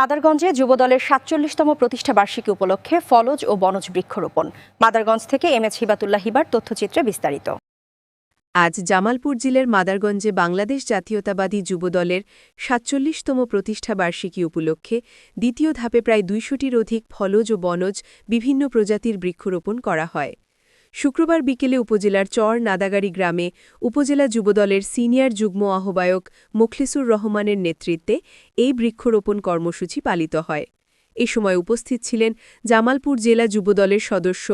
মাদারগঞ্জে যুবদলের সাতচল্লিশতম প্রতিষ্ঠা বার্ষিকী উপলক্ষে ফলজ ও বনজ বৃক্ষরোপণ। মাদারগঞ্জ থেকে এম এচ হিবাতুল্লাহ হিবার তথ্যচিত্রে বিস্তারিত। আজ জামালপুর জেলার মাদারগঞ্জে বাংলাদেশ জাতীয়তাবাদী যুবদলের সাতচল্লিশতম প্রতিষ্ঠা বার্ষিকী উপলক্ষে দ্বিতীয় ধাপে প্রায় দুইশোটির অধিক ফলজ ও বনজ বিভিন্ন প্রজাতির বৃক্ষরোপণ করা হয়। শুক্রবার বিকেলে উপজেলার চর নাদাগাড়ি গ্রামে উপজেলা যুবদলের সিনিয়র যুগ্ম আহ্বায়ক মোখলিসুর রহমানের নেতৃত্বে এই বৃক্ষরোপণ কর্মসূচি পালিত হয়। এ সময় উপস্থিত ছিলেন জামালপুর জেলা যুবদলের সদস্য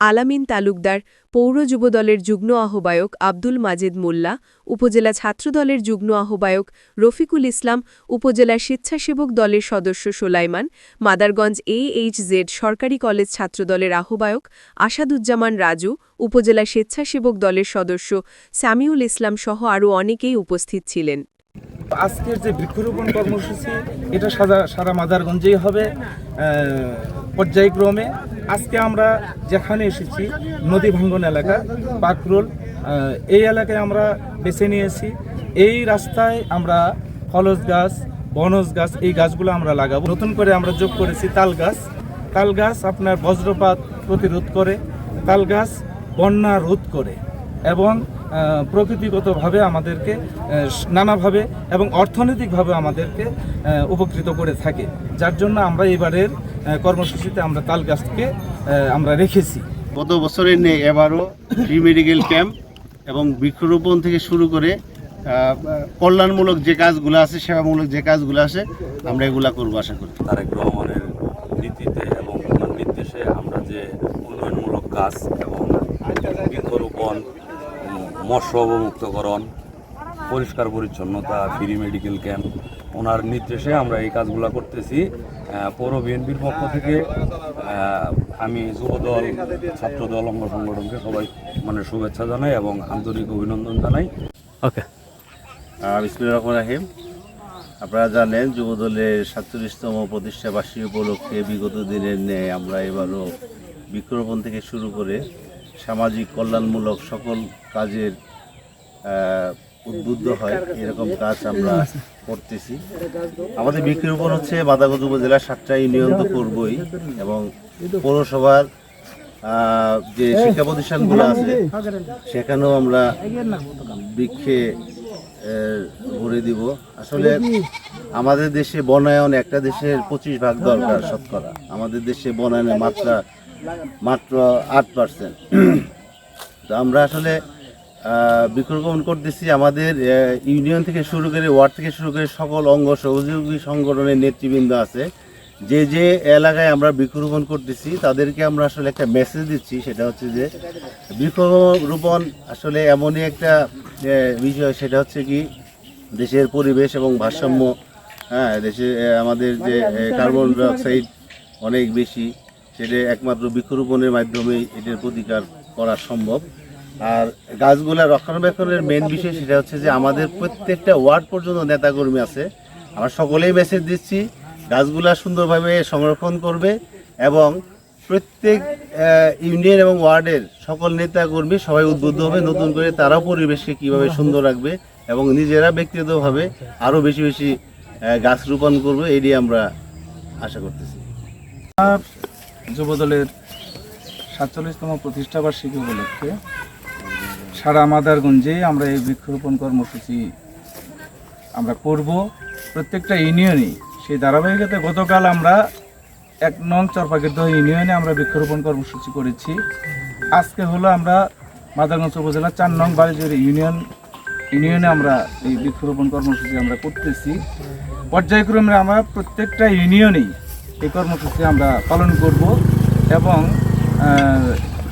আলামিন তালুকদার, পৌর যুবদলের যুগ্ম আহ্বায়ক আব্দুল মাজেদ মোল্লা, উপজেলা ছাত্রদলের যুগ্ম আহ্বায়ক রফিকুল ইসলাম, উপজেলা স্বেচ্ছাসেবক দলের সদস্য Solaiman, Madarganj A H Z সরকারি কলেজ ছাত্রদলের আহ্বায়ক আসাদুজ্জামান রাজু, উপজেলা স্বেচ্ছাসেবক দলের সদস্য সামিউল ইসলাম সহ আরও অনেকেই উপস্থিত ছিলেন। আজকের যে বৃক্ষরোপণ কর্মসূচি, এটা সারা সারা মাদারগঞ্জেই হবে পর্যায়ক্রমে। আজকে আমরা যেখানে এসেছি, নদী ভাঙ্গন এলাকা পাকরোল এই এলাকায় আমরা বেছে নিয়েছি। এই রাস্তায় আমরা ফলজ গাছ, বনজ গাছ, এই গাছগুলো আমরা লাগাবো। নতুন করে আমরা যোগ করেছি তাল গাছ। তাল গাছ আপনার বজ্রপাত প্রতিরোধ করে, তাল গাছ বন্যা রোধ করে এবং প্রকৃতিগতভাবে আমাদেরকে নানাভাবে এবং অর্থনৈতিকভাবে আমাদেরকে উপকৃত করে থাকে। যার জন্য আমরা এবারের কর্মসূচিতে আমরা তাল গাছকে আমরা রেখেছি। গত বছরের নেই এবারও ফ্রি মেডিকেল ক্যাম্প এবং বৃক্ষরোপণ থেকে শুরু করে কল্যাণমূলক যে কাজগুলো আছে সেবামূলক যে কাজগুলো আছে আমরা এগুলা করব আশা করি। তারেক রহমানের নীতিতে এবং ওনার নির্দেশে আমরা যে উন্নয়নমূলক কাজ এবং বৃক্ষরোপণ মৎস্য অবমুক্তকরণ পরিষ্কার পরিচ্ছন্নতা ফ্রি মেডিকেল ক্যাম্প ওনার নির্দেশে আমরা এই কাজগুলো করতেছি। পৌর বিএনপির পক্ষ থেকে আমি যুবদল ছাত্রদল অঙ্গ সংগঠনকে সবাই মানে শুভেচ্ছা জানাই এবং আন্তরিক অভিনন্দন জানাই। বিসমুল্লাহ রহমান রাহিম। আপনারা জানেন যুবদলের সাতচল্লিশতম প্রতিষ্ঠা বার্ষিকী উপলক্ষে বিগত দিনের ন্যায় আমরা এবারও বৃক্ষরোপণ থেকে শুরু করে সামাজিক কল্যাণমূলক সকল কাজের উদ্বুদ্ধ হয়, এরকম কাজ আমরা করতেছি। আমাদের বৃক্ষরোপণ হচ্ছে বাদাগত উপজেলার সাতটা ইউনিয়ন তো করবই এবং পৌরসভার যে শিক্ষা প্রতিষ্ঠানগুলো আছে, সেখানেও আমরা বৃক্ষে ভরে দিব। আসলে আমাদের দেশে বনায়ন একটা দেশের পঁচিশ ভাগ দরকার শতকরা। আমাদের দেশে বনায়নের মাত্রা মাত্র আট পার্সেন্ট তো আমরা আসলে বৃক্ষরোপণ করতেছি আমাদের ইউনিয়ন থেকে শুরু করে, ওয়ার্ড থেকে শুরু করে সকল অঙ্গ সহযোগী সংগঠনের নেতৃবৃন্দ আছে। যে যে এলাকায় আমরা বৃক্ষরোপণ করতেছি, তাদেরকে আমরা আসলে একটা মেসেজ দিচ্ছি, সেটা হচ্ছে যে বৃক্ষরোপণ আসলে এমনই একটা বিষয়, সেটা হচ্ছে কি, দেশের পরিবেশ এবং ভারসাম্য হ্যাঁ দেশে আমাদের যে কার্বন ডাইঅক্সাইড অনেক বেশি সেটা একমাত্র বৃক্ষরোপণের মাধ্যমেই এটার প্রতিকার করা সম্ভব। আর গাছগুলা রক্ষণাবেক্ষণের মেন বিষয় সেটা হচ্ছে যে আমাদের প্রত্যেকটা ওয়ার্ড পর্যন্ত নেতাকর্মী আছে। আমরা সকলেই মেসেজ দিচ্ছি, গাছগুলা সুন্দরভাবে সংরক্ষণ করবে এবং প্রত্যেক ইউনিয়ন এবং ওয়ার্ডের সকল নেতাকর্মী সবাই উদ্বুদ্ধ হবে, নতুন করে তারাও পরিবেশকে কীভাবে সুন্দর রাখবে এবং নিজেরা ব্যক্তিগতভাবে আরও বেশি বেশি গাছ রোপণ করবে, এটি আমরা আশা করতেছি। যুবদলের সাতচল্লিশতম প্রতিষ্ঠা বার্ষিকী উপলক্ষে সারা মাদারগঞ্জে আমরা এই বৃক্ষরোপণ কর্মসূচি আমরা করব। প্রত্যেকটা ইউনিয়নে সেই ধারাবাহিকতায় গতকাল আমরা এক নং চরপাকিদহ ইউনিয়নে আমরা বৃক্ষরোপণ কর্মসূচি করেছি। আজকে হলো আমরা মাদারগঞ্জ উপজেলা চার নং বাড়িজোর ইউনিয়ন, ইউনিয়নে আমরা এই বৃক্ষরোপণ কর্মসূচি আমরা করতেছি। পর্যায়ক্রমে আমরা প্রত্যেকটা ইউনিয়নেই এই কর্মসূচি আমরা পালন করব এবং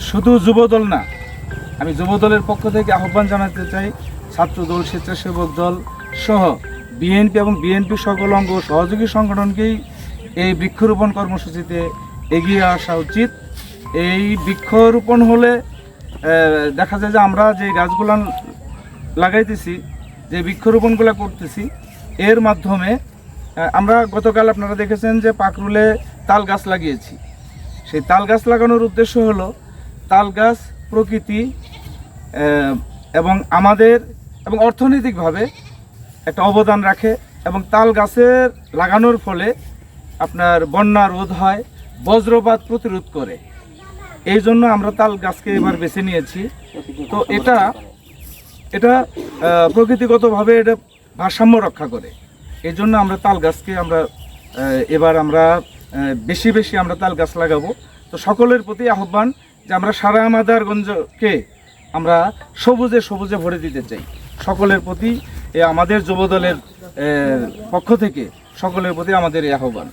শুধু যুবদল না, আমি যুবদলের পক্ষ থেকে আহ্বান জানাতে চাই ছাত্রদল, স্বেচ্ছাসেবক দল সহ বিএনপি এবং বিএনপি সকল অঙ্গ সহযোগী সংগঠনকেই এই বৃক্ষরোপণ কর্মসূচিতে এগিয়ে আসা উচিত। এই বৃক্ষরোপণ হলে দেখা যায় যে আমরা যে গাছগুলো লাগাইতেছি, যে বৃক্ষরোপণগুলো করতেছি, এর মাধ্যমে আমরা গতকাল আপনারা দেখেছেন যে পাকরুলে তাল গাছ লাগিয়েছি। সেই তাল গাছ লাগানোর উদ্দেশ্য হলো, তাল গাছ প্রকৃতি এবং আমাদের, এবং অর্থনৈতিকভাবে একটা অবদান রাখে, এবং তাল গাছের লাগানোর ফলে আপনার বন্যা রোধ হয়, বজ্রপাত প্রতিরোধ করে। এই জন্য আমরা তাল গাছকে এবার বেছে নিয়েছি। তো এটা এটা প্রকৃতিগতভাবে এটা ভারসাম্য রক্ষা করে। এই জন্য আমরা তাল গাছকে আমরা এবার আমরা বেশি বেশি আমরা তাল গাছ লাগাবো। তো সকলের প্রতি আহ্বান যে আমরা সারা মাদারগঞ্জকে আমরা সবুজে সবুজে ভরে দিতে চাই। সকলের প্রতি এ আমাদের যুবদলের পক্ষ থেকে সকলের প্রতি আমাদের এই আহ্বান।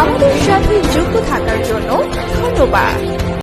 আমাদের সাথে যুক্ত থাকার জন্য ধন্যবাদ।